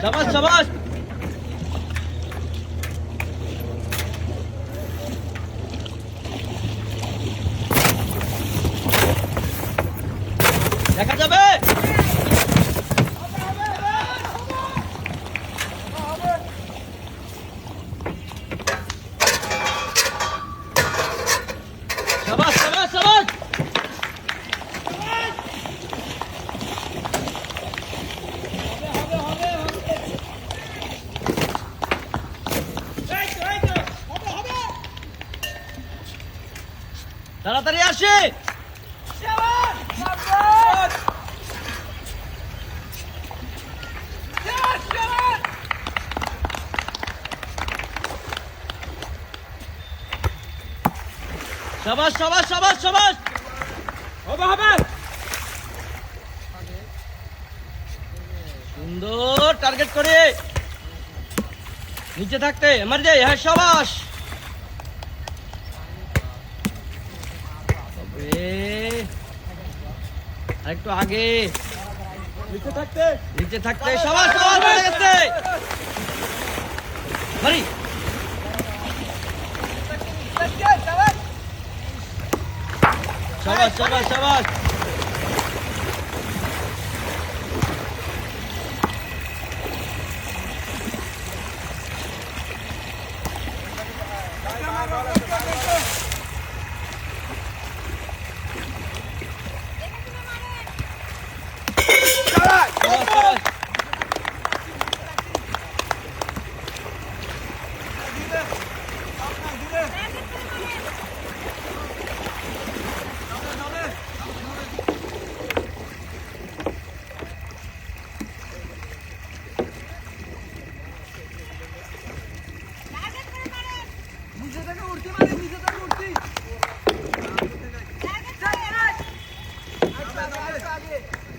সাবাস সাবাস দেখা যাবে সাবাস সাবাস সাবাস তাড়াতাড়ি আসে। সাবাস সাবাস সাবাস সাবাস। হবে হবে। সুন্দর টার্গেট করে। নিচে থাকতে আমার যে হ্যাঁ সাবাস। আরেকটু আগে। নিচে থাকতে। নিচে থাকতে সাবাস সাবাস হয়ে গেছে। মারি সাবাস সাবাস সাবাস সাবাস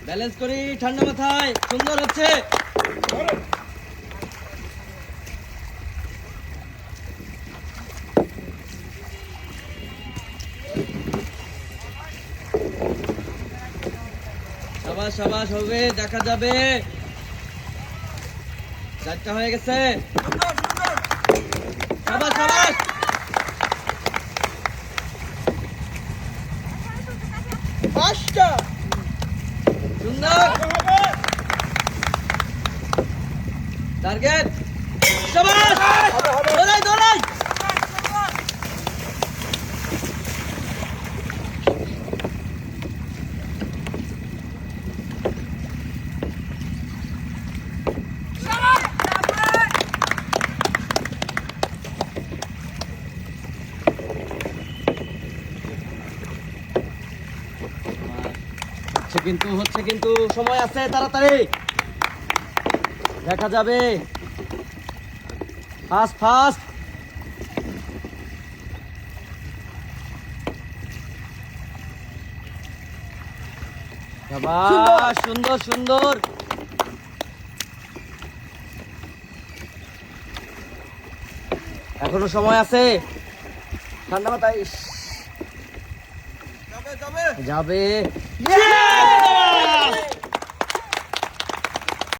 ব্যালেন্স করি, ঠান্ডা মাথায়, সুন্দর হচ্ছে। সাবাস সাবাস হবে, দেখা যাবে। চারটা হয়ে গেছে। সাবাস সাবাস! পাঁচটা। সুন্দর। টার্গেট। সাবাস দৌড়াই দৌড়াই। হচ্ছে কিন্তু হচ্ছে কিন্তু সময় আছে তাড়াতাড়ি। দেখা যাবে। ফাস্ট ফাস্ট সুন্দর। সুন্দর এখনও সময় আছে। ঠান্ডা মাথায় જાબે